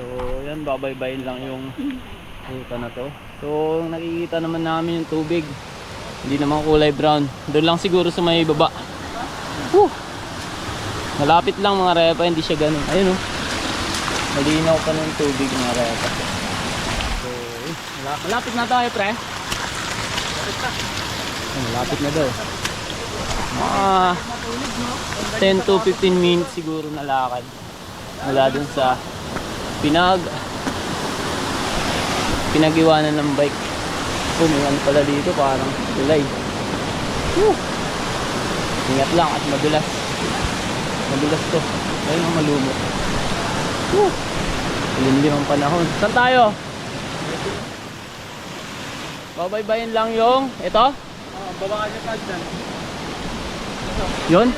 So, yan, babaybayin lang yung ruta na to. So, nakikita naman namin yung tubig. Hindi naman kulay brown. Doon lang siguro sa may baba. Whew! Malapit lang mga repa, hindi siya ganun. Ayun oh. Malinaw pa ng tubig mga repa. So, mala- malapit na tayo pre. Ay, malapit na daw. Mga 10 to 15 minutes siguro na. Mula dun sa pinag pinag-iwanan ng bike. Oh, may ano pala dito parang tulay. Whew. Ingat lang at madulas. Madulas to. Ayun ang malumot. Whew. Lilim ang panahon. Saan tayo? Babaybayin lang yung ito? Oh, baba ka niya pag dyan. Yun?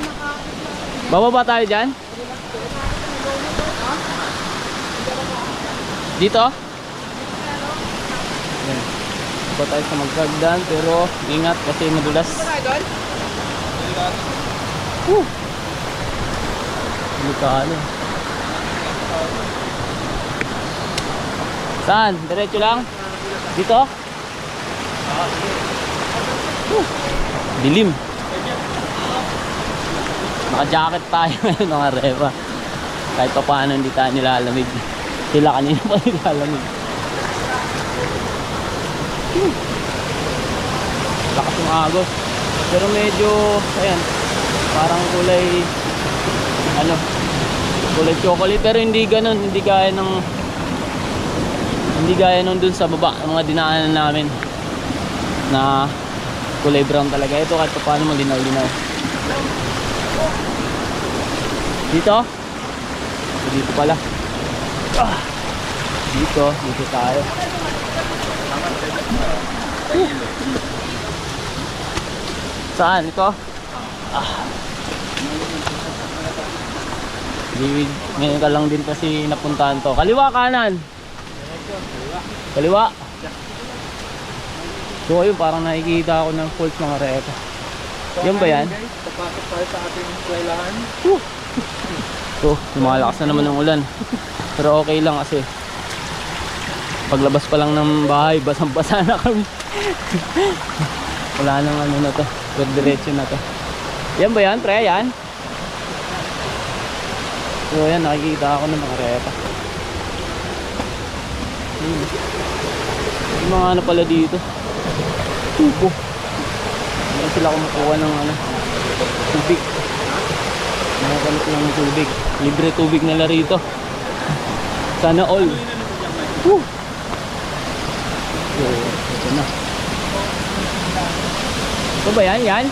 Bababa tayo dyan? Dito? Yan. Baba tayo sa magkagdan pero ingat kasi madulas. Whew. Delikado. Saan? Diretso lang? Dito? Whew. Dilim. Naka-jacket tayo ngayon mga repa. Kahit pa paano hindi tayo nilalamig. Sila kanina pa nilalamig. Hmm. Lakas yung agos. Pero medyo, ayan, parang kulay, ano, kulay chocolate. Pero hindi ganun, hindi gaya ng, hindi gaya nung dun sa baba, mga dinaanan namin na kulay brown talaga. Ito kahit pa paano malinaw-linaw. Dito? Dito pala. Ah, dito, dito tayo. Saan? Ito? Ah. Di, ngayon ka lang din kasi napuntahan to. Kaliwa, kanan? Kaliwa? So ayun, parang nakikita ako ng falls mga repa. Yan ba yan? Guys, tayo sa ating eskwelahan. So, lumalakas na naman ng ulan. Pero okay lang kasi paglabas pa lang ng bahay, basang-basa na kami. Wala nang ano na to. Pero diretso na to. Yan ba yan, pre? Yan? So, yan, nakikita ako ng mga repa. Hmm. Yung mga ano pala dito. Tupo. Meron sila kumukuha ng ano, tubig. Nakakalot lang ng tubig. Libre tubig nila rito. Sana all. Woo! So, ito na. Ito ba yan? Yan?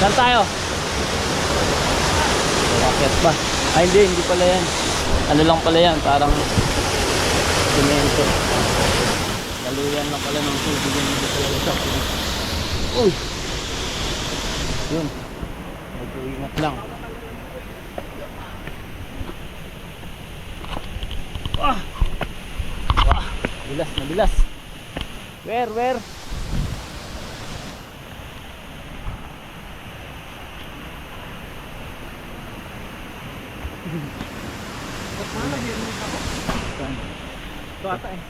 Saan tayo? Racket pa. Ay hindi, hindi pala yan. Ano lang pala yan, parang semento. Laluyan lang pala ng tubig yan dito talaga sa Uy! Yun. Mag-uingat lang. Ah! Ah! Bilas, nabilas. Where, where? Saan? Ito ata eh.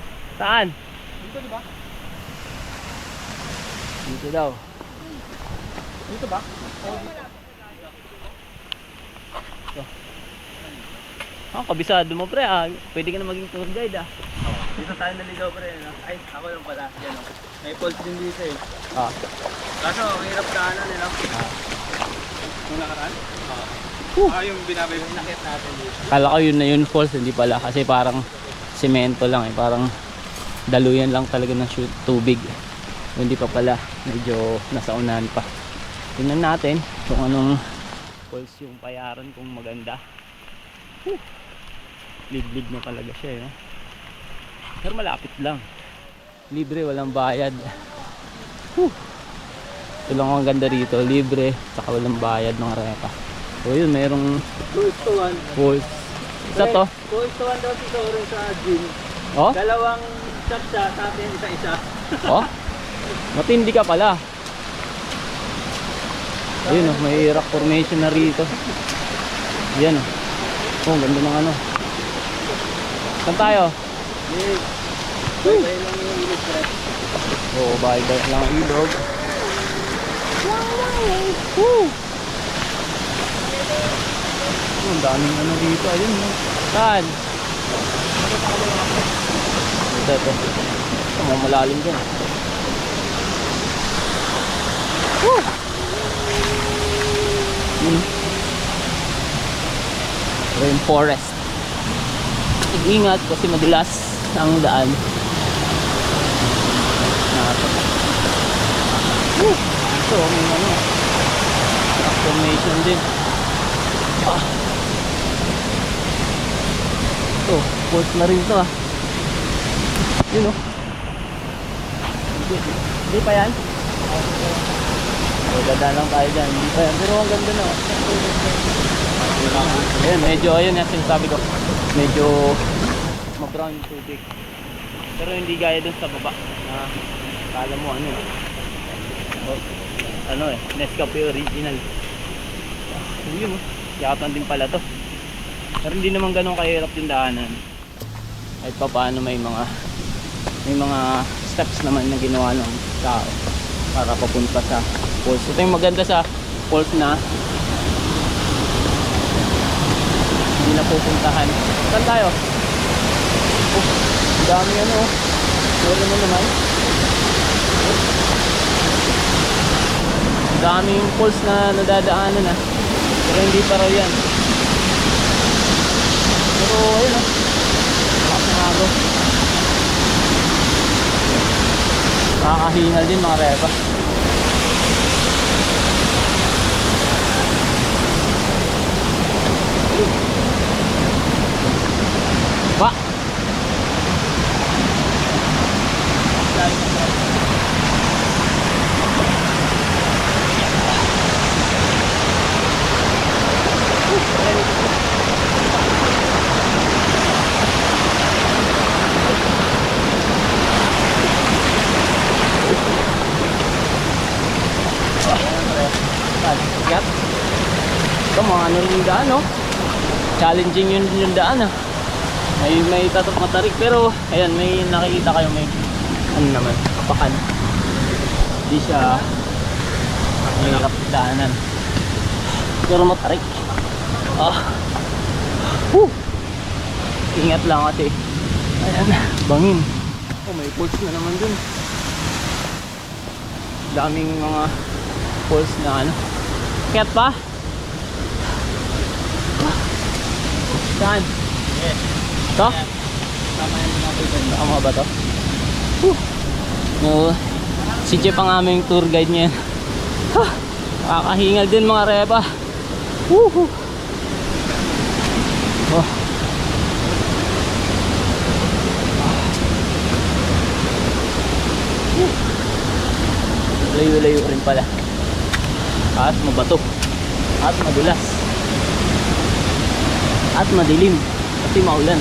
Saan? Dito di ba? Dito daw. Dito ba? Ah, kabisado mo pre ah. Pwede ka na maging tour guide ah. Dito tayo naligaw pa rin. Ay, ako lang pala. Yan o. May falls din dito eh. Ah. Kaso, ang hirap daanan nila. Ah. Nung nakaraan? Whew. Ah, yung binabay yung nakit natin dito. Kala ko yun na yun falls, hindi pala kasi parang semento lang eh, parang daluyan lang talaga ng shoot, tubig. Hindi pa pala, medyo nasa unahan pa. Tingnan natin kung anong falls yung payaran kung maganda. Whew. Liblib na talaga siya eh. no? Pero malapit lang. Libre, walang bayad. Whew. Ito lang ang ganda rito, libre, saka walang bayad ng repa. So yun, merong Cruise to one. falls. Isa to? Cruise to one daw si Toro sa gym. Oh? Dalawang shot siya, sa atin isa-isa. Oh? Matindi ka pala. Ayun oh, may rock formation na rito. Yan. Oh, ang ganda ng ano. Saan tayo? Oo, bahay-bahay lang ang ilog. Woo! Oh, ang daming ano dito. Ayun, no? Saan? Ito, ito. Ito, malalim dyan. Woo! Yun. Rainforest. Ingat kasi madulas ang daan. Woo! Ito, may ano. Formation din. Ah. Ito, port na rin ito ah. Yun oh. Hindi, hindi pa yan? Oh, ganda lang tayo dyan. Hindi yan. Pero ang ganda na. oh. Ayan, medyo, ayun yung sinasabi ko. Medyo mag-brown yung tubig. Pero hindi gaya dun sa baba na kala mo ano eh. Oh, ano eh, Nescafe original. Yun oh. Yakatan din pala to. Pero hindi naman ganun kahirap yung daanan. Kahit pa paano may mga may mga steps naman na ginawa ng tao para papunta sa falls. Ito yung maganda sa falls na hindi na pupuntahan. Saan tayo? Oh, dami ano. oh. Wala mo naman. Daming falls na nadadaanan na. Pero hindi pa raw yan. Pero ayun oh. Lakas ng agos. Nakakahingal din mga repa. Ano yung daan, no? Challenging yun yung daan, ah. May, may tatot matarik, pero, ayan, may nakikita kayo, may, ano naman, kapakan. Hindi siya, mahirap daanan. Pero matarik. Ah. Whew. Ingat lang kasi. Ayan, bangin. Oh, may pulse na naman dun. Daming mga pulse na ano. Kaya pa? Saan? Yes. To? Tama yan mga kaibigan. Tama ba to? Whew. No, si Jeff ang aming tour guide niyan. Ha! Nakakahingal din mga reba. Woohoo! Oh. Layo-layo rin pala. At mabato. At madulas at madilim kasi maulan.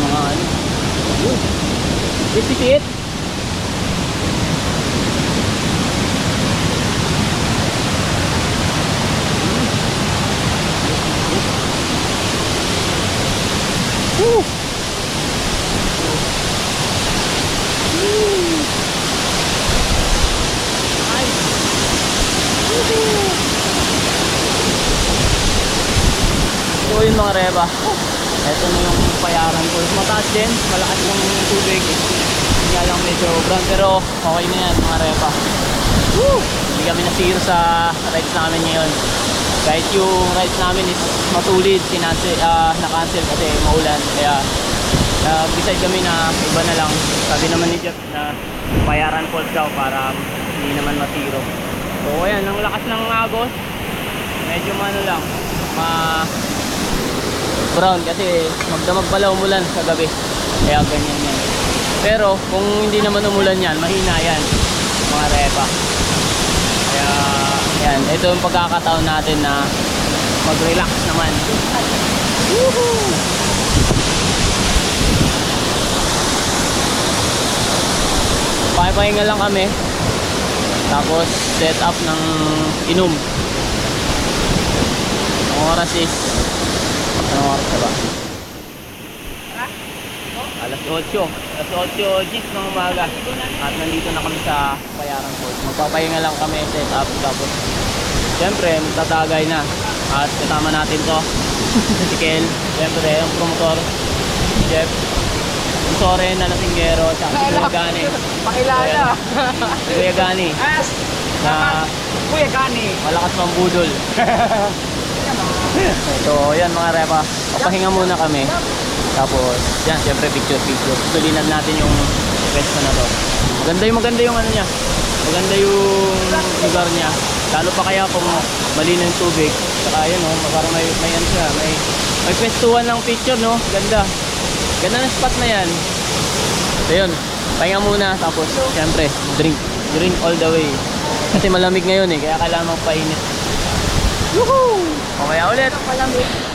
Mga ano. 58 So yun mga reba. Ito na yung payaran ko. Mataas din. Malakas yung tubig. Hindi lang medyo brown. Pero okay na yan mga reba. Woo! Hindi kami nasiro sa rides namin ngayon. Kahit yung rides namin is matulid, sinansel, ah, na-cancel kasi maulan. Kaya nag-decide kami na iba na lang. Sabi naman ni Jeff na payaran falls daw para hindi naman masiro. So ayan, ang lakas ng agos. Medyo ano lang, ma brown kasi magdamag pala umulan sa gabi. Kaya ganyan yan. Pero kung hindi naman umulan yan, mahina yan. Mga repa. Kaya yan, ito yung pagkakataon natin na mag-relax naman. Woohoo! Pahinga lang kami. Tapos set up ng inom. Ang oras is oras na ba? Alas 8. Alas 8 gis ng umaga. At nandito na kami sa Bayaran Falls. Magpapahinga lang kami set up. Tapos Siyempre, magtatagay na. At kasama natin to. si Kel. Siyempre, ang promotor. Si Jeff. Ang Soren na nasinggero. At si Kuya Gani. Pakilala. Si Kuya Gani. Na Kuya Gani. malakas mang budol. so, yan mga repa. Papahinga muna kami. Tapos, yan, siyempre picture picture. Tulinan natin yung pwesto na to. Maganda yung maganda yung ano niya. Maganda yung lugar niya. Lalo pa kaya kung malino yung tubig. Saka yun, oh, parang may, may ano siya, may, may pwestuhan ng picture, no? Ganda. Ganda ng spot na yan. So yun, pahinga muna. Tapos, siyempre, drink. Drink all the way. Kasi malamig ngayon eh, kaya kailangan magpainit. Woohoo! Mamaya ulit. Palamig.